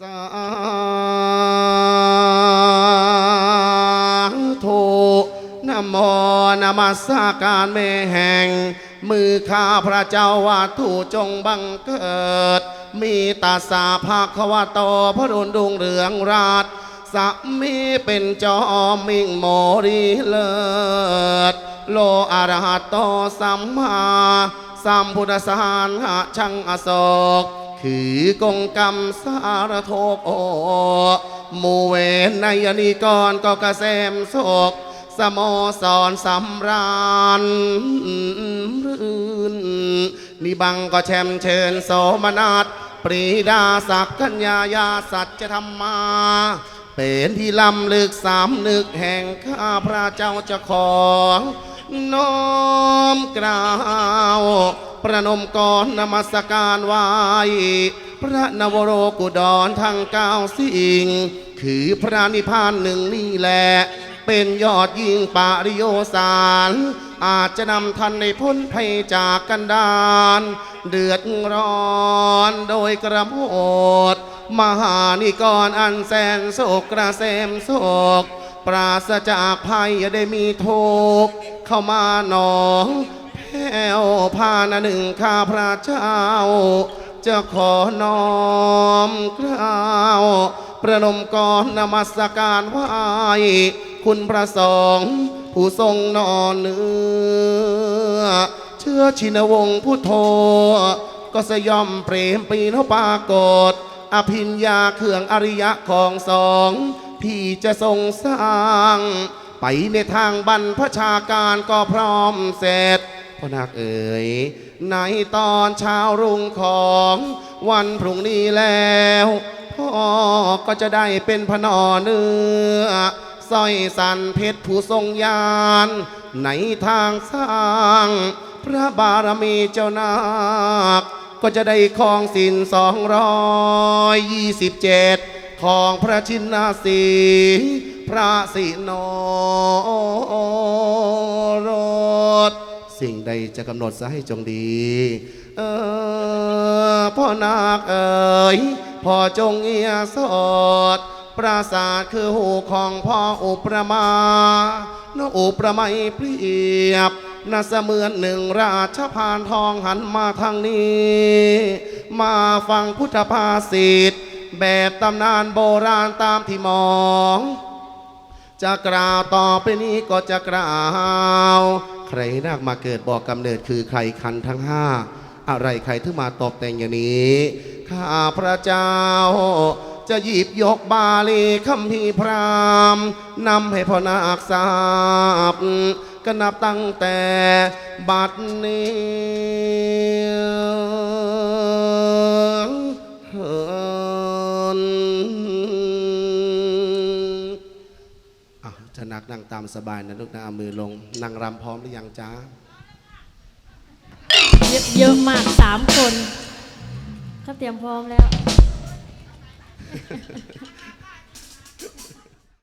สาธุนโมนามัสการเมแห่ง มือข้าพระเจ้าว่าถูจงบังเกิด มีตาสาภาควะโตพระรุนดุงเรืองราชสามีเป็นจอมมิ่งโมรีเลิศโลอะระหะโตสัมมาสัมพุทธสารหะชังอโศก คือกงกรรมสารโทกโอหมูเวนในยนีกรก็กระเซมโศกสโมสรสำราญรื่นนิบังก็แชมเชิญโสมนัสปรีดาศักดิ์กัญญายาสัจธรรมา เป็นที่ลำลึกสามนึกแห่งข้าพระเจ้าจะขอน้อมกล่าว ระนมก่อนนมัสการไหวพระนวโรกุดรทั้งเก้าสิ่งคือพระนิพพานหนึ่งนี่แหละเป็นยอดยิ่งปาริโยสาร อาจจะนำท่านในพ้นภัยจากกันดานเดือดร้อนโดยกระโมดมหานิกรอันแสนโศกกระเซมโศก ปราศจากภัยอย่าได้มีทุกเข้ามาหนอง แผ่วพานหนึ่งข้าพระเจ้า จะขอน้อมกล่าวประนมกรนมัสการไหวคุณพระสงฆ์ผู้ทรงนอนเนื้อ เชื่อชินวงศ์พุทโธก็สยอมเปรมปีนปากฏอภิญญาเครื่องอริยะของสอง พี่จะทรงสร้าง ไปในทางบรรพชาการก็พร้อมเสร็จ พ่อนาคเอ๋ยในตอนเช้ารุ่งของวันพรุ่งนี้แล้วพ่อก็จะได้เป็นพนอเนื้อสร้อยสันเพชรผู้ทรงยาน ในทางสร้าง พระบารมีเจ้านาค ก็จะได้ครองสินสองร้อยยี่สิบเจ็ดของพระชินนาสี พระสิโน สิ่งใดจะกำหนดซะให้จงดี เออพ่อนาคเอ๋ยพ่อจงเอียสดปราสาทคือหูของพ่ออุปมาโนอุปไมยเปรียบน่าเสมือนหนึ่งราชพานทองหันมาทางนี้ มาฟังพุทธภาษิตแบบตำนานโบราณตามที่มอง จะกล่าวต่อไปนี้ก็จะกล่าว ใครนักมาเกิดบอกกำเนิดคือใครคันทั้งห้าอะไรใครถึงมาตบแต่งอย่างนี้ ข้าพระเจ้า จะหยิบยกบาลีคำพีพรามนำให้พ่อนาคทราบก็นับตั้งแต่บัดนี้ กนั่งตามสบายนะลูกนะเอามือลงนั่งรำพร้อมหรือยังจ้าเยอะเยอะมากสามคนเขาเตรียมพร้อมแล้ว